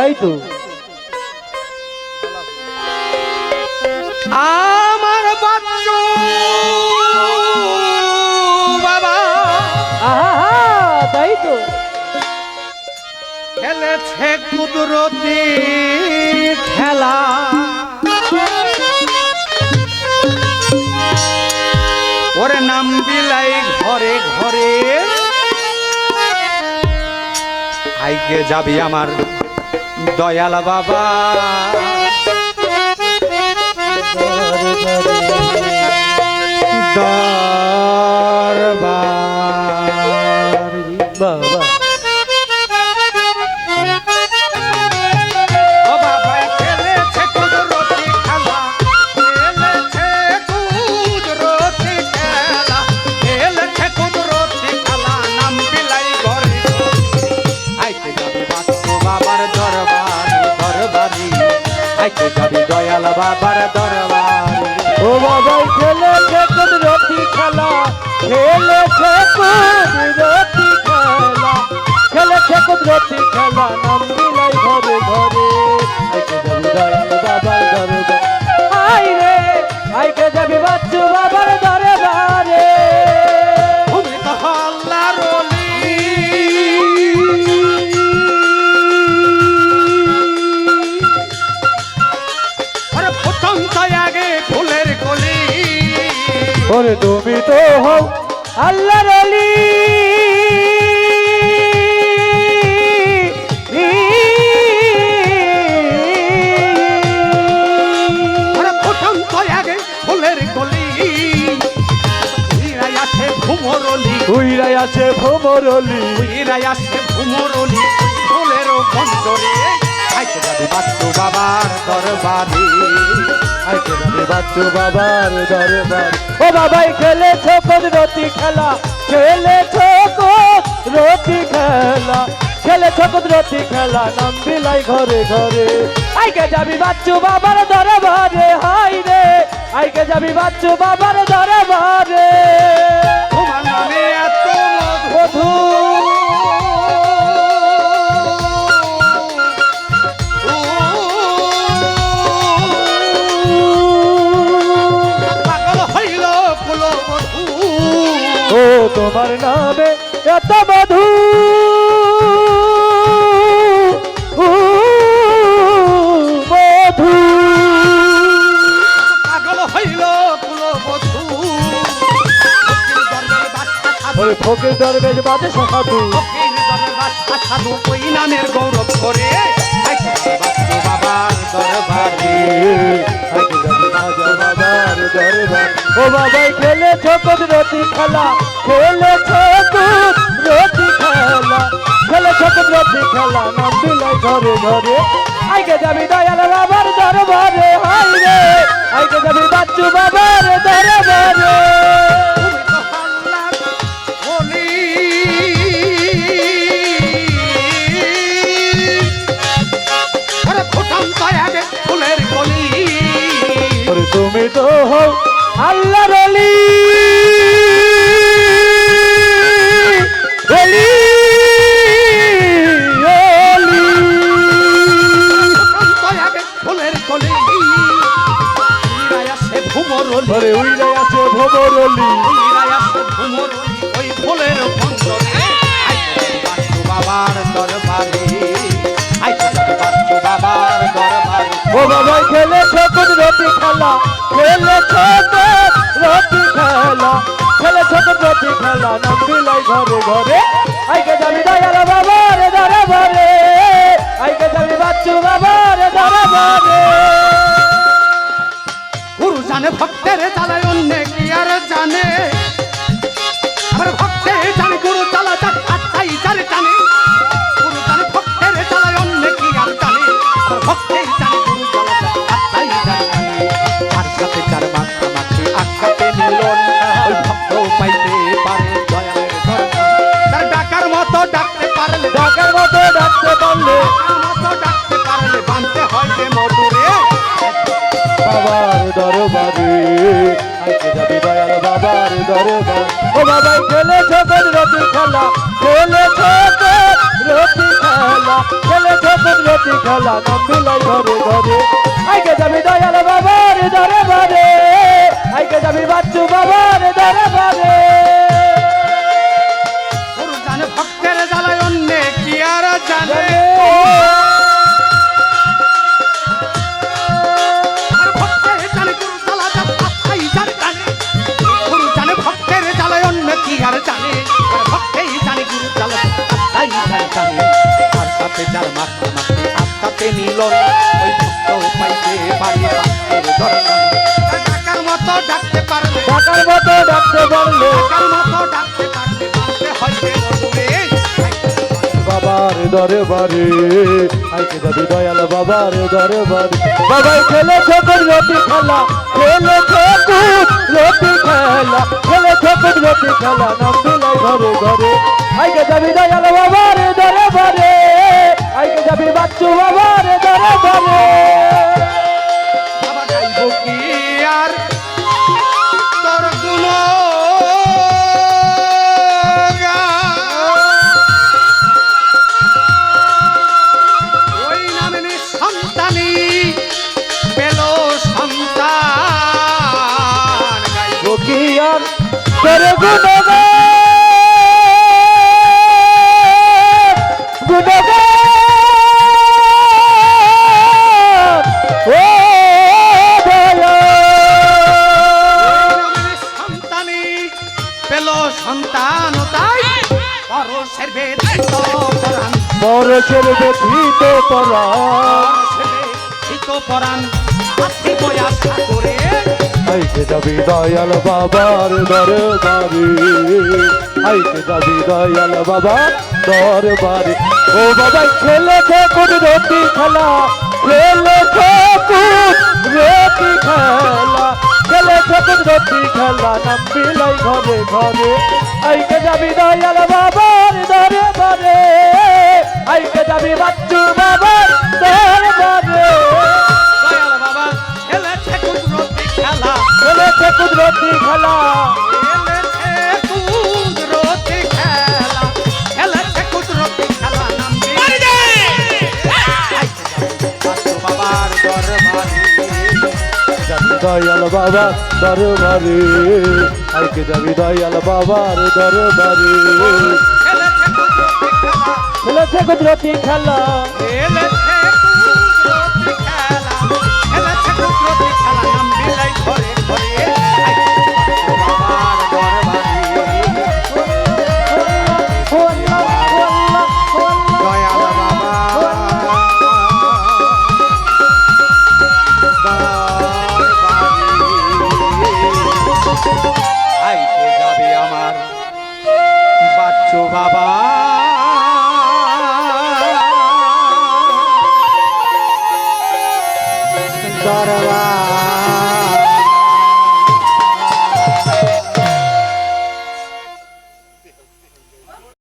তাই তো? আমার বাচ্চু বাবা। আহা তাই তো। খেলেছে কুদরতি খেলা। ওরে নাম বিলাই ঘরে ঘরে। আইকে যাবি আমার দয়াল বাবা। দরবার। বাবা বাবার দরবার। ও বাবাই খেলেছে কুদরতি খেলা। খেলেছে রতি খেলা। খেলেছে রতি খেলা। নাম তুমি তো হও আল্লাহর কলি উইরাই আছে ভুমরলি উইরাই আছে ভোমরলি উইরাই আছে ভুমরলি ফুলের বন্দরে আইতে যাবে বাচ্চু বাবার দরবারে। বাচ্চু বাবার দরবার। ও বাবাই খেলেছো কুদরতি খেলা? খেলেছো কুদরতি খেলা? খেলেছো কুদরতি খেলা? নাম বিলাই ঘরে ঘরে। আইকে যাবি বাচ্চু বাবার দরবারে হাই রে। আইকে যাবি বাচ্চু বাবার দরবারে। তোমার নামে এত মধু। মধু। পাগল হইল কুলবধূ ফকির দরবেশ বাদশা সাধু ওরে ফকির দরবেশ বাজে সাধু ফকির দরবেশ সাধু ওই নামের গৌরব করে। বাবার দরবার। ও বাবাই খেলেছ কুদরতি খেলা? খেলেছ কুদরতি খেলা? খেলেছ কুদরতি খেলা? নাম দিলাই ঘরে ঘরে। আইকে যাবি দয়াল বাবার দরবারে হাই রে। আইকে যাবি বাচ্চু বাবার দরবারে। নাম বিলাই ঘরে ঘরে। আইকে যাবি দয়াল বাবার দরবারে আইকে যাবি বাচ্চু বাবার দরবারে গুরু জানে ভক্তের চালায় অন্য কি আর জানে? ডাকার মতো ডাকতে পারলে। ডাকতে পারলে বানতে হয় যে মধুরে বাবার দরবারে? যাবি দয়াল বাবার দরবার খেলা খেলা খেলে, খেলেছো রতি খেলা বিলাই ঘরে ঘরে। মিলন ওই ভক্ত পাইতে পারি ভক্তের দর্শন ডাকার মতো ডাকতে পারলে টাকার মতো ডাকতে পারলে ডাকার মতো ডাকতে পারলে হইবে বাবার দরে বারে আইকে যাবি দয়াল বাবার দরে বারে বাবাই খেলেছো কুদরতি খেলা খেলে খেলেছো কুদরতি খেলা খেলে খেলেছো কুদরতি খেলা বিলাই ঘরে ঘরে। আইকে যাবি দয়াল বাবার দরে বারে আইকে যাবি বাচ্চু বাবার বাবা গাইব আর তোর গুণ ওই নামে পরশের ব্যথিত পরাণ। যাবি দয়াল বাবার দরবারে? আইকে যাবি দয়াল বাবা দরবারে? ও বাবা, খেলা কোন রতি খেলা রতি খেলা নাম বিলাই ঘরে ঘরে। আইকে যাবি দয়াল বাবার দরবারে? আইকে যাবি বাচ্চু দয়াল বাবা খেলেছে কুদরতি খেলা। খেলেছে কুদরতি খেলা। খেলেছে কুদরতি খেলা। খেলেছে কুদরতি খেলা নাম দিয়ে বাচ্চু বাবার দরবারে। যাবি দয়াল বাবা দরবারে। আইকে যাবি দয়াল বাবার দরবারে। খেলেছে কুদরতি খেলা খেলেছে আইতে যাবে আমার বাচ্চু বাবা দরবার